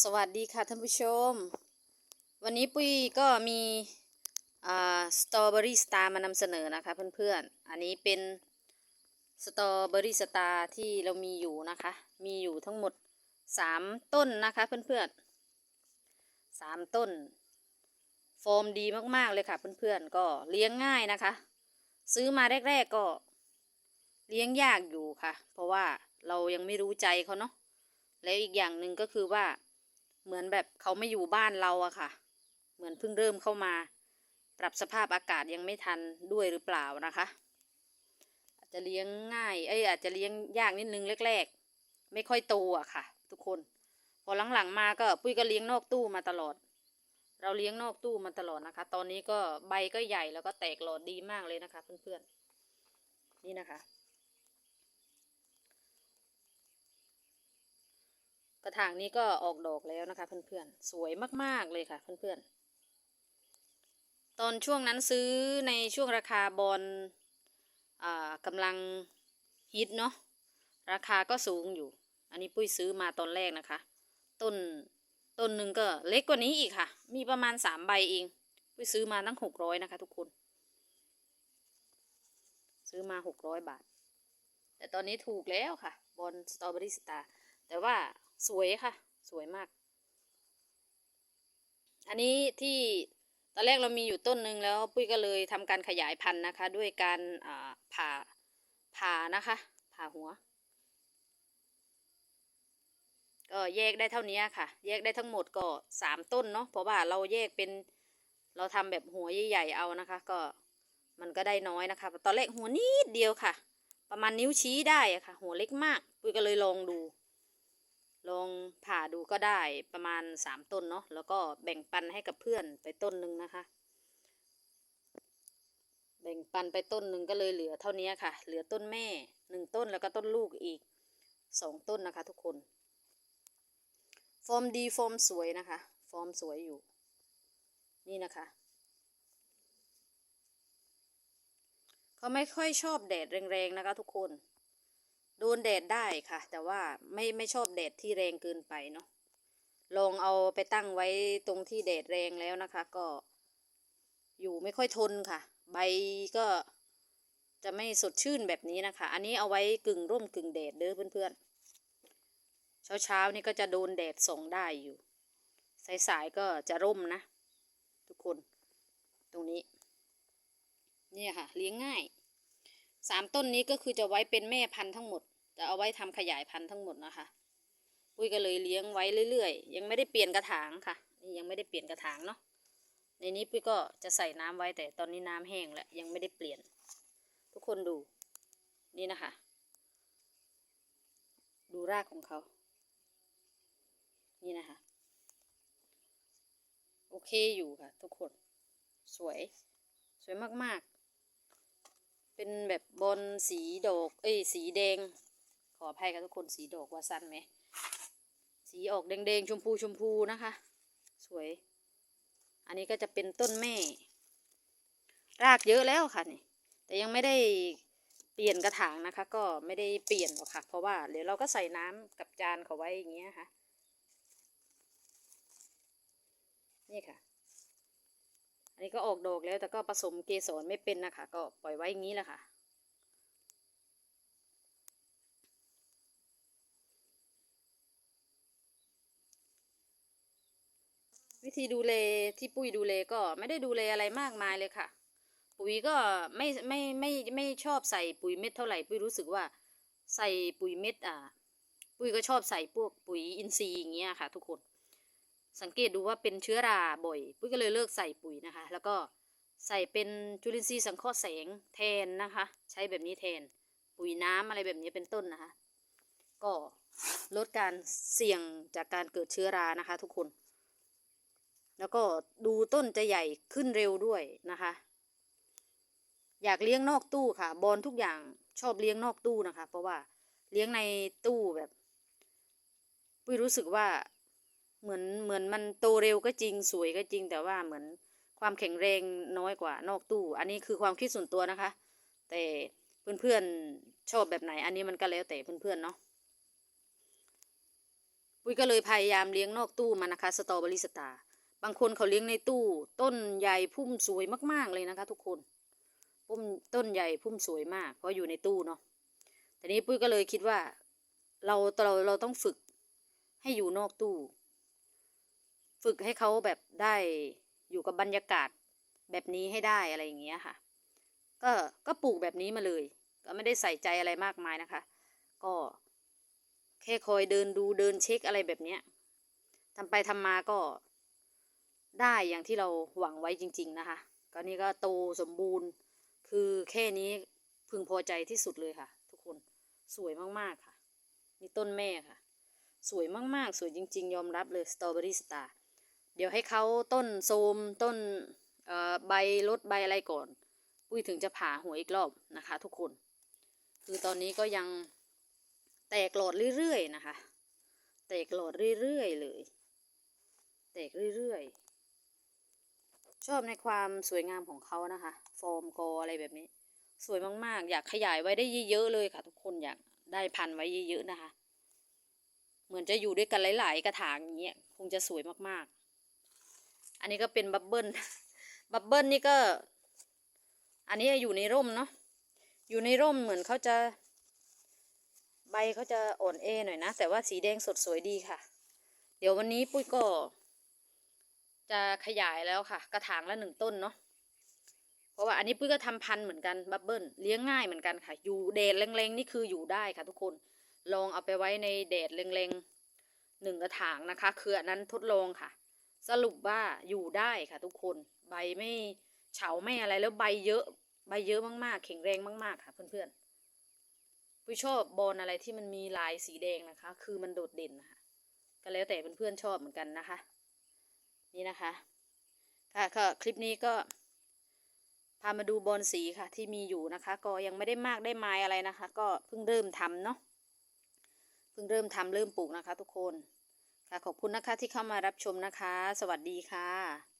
สวัสดีค่ะท่านผู้ชม วันนี้ปุ้ยก็มีอ่าสตรอเบอรี่สตาร์มานำเสนอนะคะเพื่อนๆ อันนี้เป็นสตรอเบอรี่สตาร์ที่เรามีอยู่นะคะ มีอยู่ทั้งหมดสามต้นนะคะเพื่อนๆสามต้นฟอร์มดีมากๆเลยค่ะเพื่อนๆ ก็เลี้ยงง่ายนะคะ ซื้อมาแรกๆก็เลี้ยงยากอยู่ค่ะ เพราะว่าเรายังไม่รู้ใจเขาเนาะแล้วอีกอย่างหนึ่งก็คือว่า เหมือนแบบเขาไม่อยู่บ้านเราอะค่ะ เหมือนเพิ่งเริ่มเข้ามา ปรับสภาพอากาศยังไม่ทันด้วยหรือเปล่านะคะ อาจจะเลี้ยงง่ายเอ้ยอาจจะเลี้ยงยากนิดนึงแรกๆ ไม่ค่อยโตอะค่ะ ทุกคน พอหลังๆมาก็ปุ้ยก็เลี้ยงนอกตู้มาตลอด เราเลี้ยงนอกตู้มาตลอดนะคะ ตอนนี้ก็ใบก็ใหญ่แล้วก็แตกหลอดดีมากเลยนะคะ เพื่อนๆนี่นะคะ กระถางนี้ก็ออกดอกแล้วนะคะ เพื่อนๆ สวยมากๆเลยค่ะ เพื่อนๆ ตอนช่วงนั้นซื้อในช่วงราคาบอลกำลังฮิตเนาะ ราคาก็สูงอยู่ อันนี้ปุ้ยซื้อมาตอนแรกนะคะ ต้นต้นหนึ่งก็เล็กกว่านี้อีกค่ะ มีประมาณสามใบเอง ปุ้ยซื้อมาตั้งหกร้อยนะคะ ทุกคน ซื้อมาหกร้อยบาท แต่ตอนนี้ถูกแล้วค่ะ บอลสตรอเบอรี่สตาร์แต่ว่า สวยค่ะ สวยมาก อันนี้ที่ตอนแรกเรามีอยู่ต้นหนึ่งแล้วปุ้ยก็เลยทำการขยายพันธุ์นะคะ ด้วยการผ่าผ่านะคะ ผ่าหัวก็แยกได้เท่านี้ค่ะ แยกได้ทั้งหมดก็สามต้นเนาะเพราะว่าเราแยกเป็นเราทำแบบหัวใหญ่ๆเอานะคะ ก็มันก็ได้น้อยนะคะ ตอนแรกหัวนิดเดียวค่ะ ประมาณนิ้วชี้ได้อะค่ะ หัวเล็กมากปุ้ยก็เลยลองดู ลองผ่าดูก็ได้ประมาณสามต้นเนาะแล้วก็แบ่งปันให้กับเพื่อนไปต้นหนึ่งนะคะ แบ่งปันไปต้นหนึ่งก็เลยเหลือเท่านี้ค่ะ เหลือต้นแม่หนึ่งต้นแล้วก็ต้นลูกอีกสองต้นนะคะ ทุกคนฟอร์มดีฟอร์มสวยนะคะฟอร์มสวยอยู่ นี่นะคะเขาไม่ค่อยชอบแดดแรงๆนะคะทุกคน โดนแดดได้ค่ะ แต่ว่าไม่ไม่ชอบแดดที่แรงเกินไปเนาะลองเอาไปตั้งไว้ตรงที่แดดแรงแล้วนะคะ ก็ อยู่ไม่ค่อยทนค่ะ ใบก็จะไม่สดชื่นแบบนี้นะคะ อันนี้เอาไว้กึ่งร่มกึ่งแดดเด้อเพื่อนๆ เช้าเช้าๆนี่ก็จะโดนแดดส่องได้อยู่ สายๆก็จะร่มนะ ทุกคน ตรงนี้ เนี่ยค่ะ เลี้ยงง่าย สามต้นนี้ก็คือจะไว้เป็นแม่พันธุ์ทั้งหมด จะเอาไว้ทำขยายพันธุ์ทั้งหมดนะคะ ปุ้ยก็เลยเลี้ยงไว้เรื่อยๆ ยังไม่ได้เปลี่ยนกระถางค่ะ นี่ยังไม่ได้เปลี่ยนกระถางเนาะ ในนี้ปุ้ยก็จะใส่น้ำไว้แต่ตอนนี้น้ำแห้งแล้วยังไม่ได้เปลี่ยน ทุกคนดู นี่นะคะ ดูรากของเขา นี่นะคะ โอเคอยู่ค่ะ ทุกคน สวย สวยมากๆ เป็นแบบบอลสีดอก เอ้ยสีแดง ขออภัยค่ะทุกคนสีดอกว่าสั้นไหม สีออกแดงๆชมพูชมพูนะคะ สวย อันนี้ก็จะเป็นต้นแม่ รากเยอะแล้วค่ะนี่ แต่ยังไม่ได้เปลี่ยนกระถางนะคะ ก็ไม่ได้เปลี่ยนหรอกค่ะ เพราะว่าเดี๋ยวเราก็ใส่น้ำกับจานเขาไว้อย่างเงี้ยค่ะ นี่ค่ะ นนี้ก็ออกดอกแล้วแต่ก็ผสมเกสรไม่เป็นนะคะ ก็ปล่อยไว้อย่างนี้แหละค่ะ วิธีดูแลที่ปุ้ยดูแลก็ไม่ได้ดูแลอะไรมากมายเลยค่ะ ปุ๋ยก็ไม่ไม่ไม่ไม่ชอบใส่ปุ๋ยเม็ดเท่าไหร่ปุ้ยรู้สึกว่าใส่ปุ๋ยเม็ดอะปุ้ยก็ชอบใส่พวกปุ๋ยอินทรีย์อย่างเงี้ยค่ะ ทุกคน สังเกตดูว่าเป็นเชื้อราบ่อย ปุ้ยก็เลยเลิกใส่ปุ๋ยนะคะ แล้วก็ใส่เป็นจุลินทรีย์สังเคราะห์แสงแทนนะคะ ใช้แบบนี้แทน ปุ๋ยน้ำอะไรแบบนี้เป็นต้นนะคะ ก็ลดการเสี่ยงจากการเกิดเชื้อรานะคะ ทุกคน แล้วก็ดูต้นจะใหญ่ขึ้นเร็วด้วยนะคะ อยากเลี้ยงนอกตู้ค่ะ บอลทุกอย่างชอบเลี้ยงนอกตู้นะคะ เพราะว่าเลี้ยงในตู้แบบปุ้ยรู้สึกว่า เหมือนเหมือนมันโตเร็วก็จริงสวยก็จริง แต่ว่าเหมือนความแข็งแรงน้อยกว่านอกตู้ อันนี้คือความคิดส่วนตัวนะคะ แต่เพื่อนๆชอบแบบไหน อันนี้มันก็แล้วแต่เพื่อนๆเนาะปุ้ยก็เลยพยายามเลี้ยงนอกตู้มานะคะสตรอเบอรี่สตาร์บางคนเขาเลี้ยงในตู้ ต้นใหญ่พุ่มสวยมากๆเลยนะคะ ทุกคนพุ่มต้นใหญ่พุ่มสวยมาก เพราะอยู่ในตู้เนาะแต่นี้ปุ้ยก็เลยคิดว่า เราเราเราต้องฝึกให้อยู่นอกตู้ ฝึกให้เขาแบบได้อยู่กับบรรยากาศแบบนี้ให้ได้อะไรอย่างเงี้ยค่ะ ก็ก็ปลูกแบบนี้มาเลย ก็ไม่ได้ใส่ใจอะไรมากมายนะคะ ก็แค่คอยเดินดูเดินเช็คอะไรแบบเนี้ยทำไปทำมาก็ได้อย่างที่เราหวังไว้จริง ๆ นะคะก็นี่ก็โตสมบูรณ์ คือแค่นี้พึงพอใจที่สุดเลยค่ะ ทุกคนสวยมากๆค่ะ นี่ต้นแม่ค่ะ สวยมากๆ สวยจริง ๆ ยอมรับเลยสตรอเบอรี่สตาร์ เดี๋ยวให้เขาต้นโทรมต้นใบลดใบอะไรก่อน ปุ้ยถึงจะผ่าหัวอีกรอบนะคะ ทุกคน คือตอนนี้ก็ยังแตกหลอดเรื่อยๆนะคะ แตกหลอดเรื่อยๆเลย แตกเรื่อยๆ ชอบในความสวยงามของเขานะคะ ฟอร์มกออะไรแบบนี้ สวยมากๆ อยากขยายไว้ได้เยอะๆเลยค่ะ ทุกคนอยากได้พันไว้เยอะๆนะคะ เหมือนจะอยู่ด้วยกันหลาย ๆ กระถางอย่างเงี้ยคงจะสวยมากๆ อันนี้ก็เป็นบับเบิลบับเบิลนี่ก็ อันนี้อยู่ในร่มเนาะอยู่ในร่มเหมือนเขาจะ ใบเขาจะอ่อนเอหน่อยนะ แต่ว่าสีแดงสดสวยดีค่ะ เดี๋ยววันนี้ปุ้ยก็ จะขยายแล้วค่ะ กระถางละหนึ่งต้นเนาะเพราะว่าอันนี้ปุ้ยก็ทำพันธุ์เหมือนกันบับเบิลเลี้ยงง่ายเหมือนกันค่ะ อยู่แดดแรงๆนี่คืออยู่ได้ค่ะทุกคนลองเอาไปไว้ในแดดแรงๆหนึ่งกระถางนะคะ คืออันนั้นทดลองค่ะ สรุปว่าอยู่ได้ค่ะทุกคนใบไม่เฉาไม่อะไรแล้วใบเยอะใบเยอะมากๆแข็งแรงมากๆค่ะเพื่อนๆปุ้ชอบบอลอะไรที่มันมีลายสีแดงนะคะ คือมันโดดเด่นนะคะก็แล้วแต่เพื่อนๆชอบเหมือนกันนะคะ นี่นะคะค่ะก็คลิปนี้ก็พามาดูบอลสีค่ะที่มีอยู่นะคะ ก็ยังไม่ได้มากได้ไม้อะไรนะคะ ก็เพิ่งเริ่มทำเนาะเพิ่งเริ่มทำเริ่มปลูกนะคะ ทุกคน ค่ะขอบคุณนะคะที่เข้ามารับชมนะคะ สวัสดีค่ะ